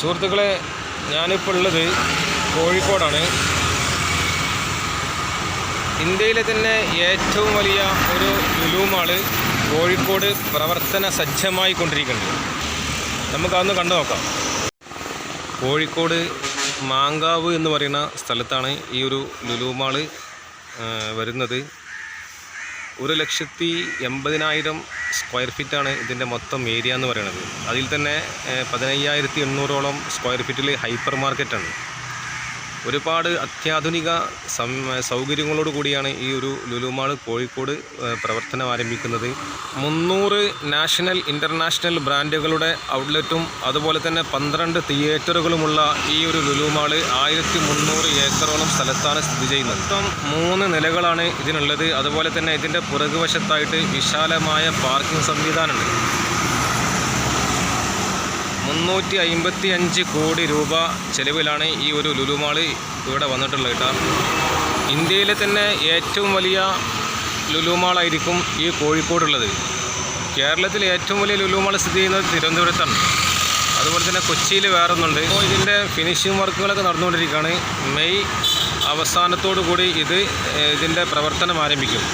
സുഹൃത്തുക്കളെ ഞാനിപ്പോൾ ഉള്ളത് കോഴിക്കോടാണ്. ഇന്ത്യയിലെ തന്നെ ഏറ്റവും വലിയ ഒരു ലുലു മാൾ കോഴിക്കോട് പ്രവർത്തന സജ്ജമായി കൊണ്ടിരിക്കുന്നുണ്ട്. നമുക്കതൊന്ന് കണ്ടു നോക്കാം. കോഴിക്കോട് മാങ്കാവ് എന്ന് പറയുന്ന സ്ഥലത്താണ് ഈ ഒരു ലുലു മാൾ വരുന്നത്. ഒരു ലക്ഷത്തി എൺപതിനായിരം സ്ക്വയർ ഫീറ്റാണ് ഇതിന്റെ മൊത്തം ഏരിയ എന്ന് പറയുന്നത്. അതിൽ തന്നെ പതിനയ്യായിരത്തി എണ്ണൂറോളം സ്ക്വയർ ഫീറ്റിൽ ഹൈപ്പർ മാർക്കറ്റാണ് ഒരുപാട് അത്യാധുനിക സം സൗകര്യങ്ങളോട് കൂടിയാണ് ഈ ഒരു ലുലുമാൾ കോഴിക്കോട് പ്രവർത്തനം ആരംഭിക്കുന്നത്. മുന്നൂറ് നാഷണൽ ഇന്റർനാഷണൽ ബ്രാൻഡുകളുടെ ഔട്ട്ലെറ്റും അതുപോലെ തന്നെ പന്ത്രണ്ട് തിയേറ്ററുകളുമുള്ള ഈ ഒരു ലുലുമാൾ ആയിരത്തി മുന്നൂറ് ഏക്കറോളം സ്ഥലത്താണ് സ്ഥിതി ചെയ്യുന്നത്. മൊത്തം മൂന്ന് നിലകളാണ് ഇതിനുള്ളത്. അതുപോലെ തന്നെ ഇതിന്റെ പുറകുവശത്തായിട്ട് വിശാലമായ പാർക്കിംഗ് സംവിധാനമുണ്ട്. മുന്നൂറ്റി അമ്പത്തി അഞ്ച് കോടി രൂപ ചെലവിലാണ് ഈ ഒരു ലുലുമാൾ ഇവിടെ വന്നിട്ടുള്ളത് കേട്ടോ. ഇന്ത്യയിലെ തന്നെ ഏറ്റവും വലിയ ലുലുമാളായിരിക്കും ഈ കോഴിക്കോടുള്ളത്. കേരളത്തിലെ ഏറ്റവും വലിയ ലുലുമാൾ സ്ഥിതി ചെയ്യുന്നത് തിരുവനന്തപുരത്താണ്. അതുപോലെ തന്നെ കൊച്ചിയിൽ വേറൊന്നുണ്ട്. അപ്പോൾ ഇതിന്റെ ഫിനിഷിംഗ് വർക്കുകളൊക്കെ നടന്നുകൊണ്ടിരിക്കുകയാണ്. മെയ് അവസാനത്തോടു കൂടി ഇത് ഇതിന്റെ പ്രവർത്തനം ആരംഭിക്കും.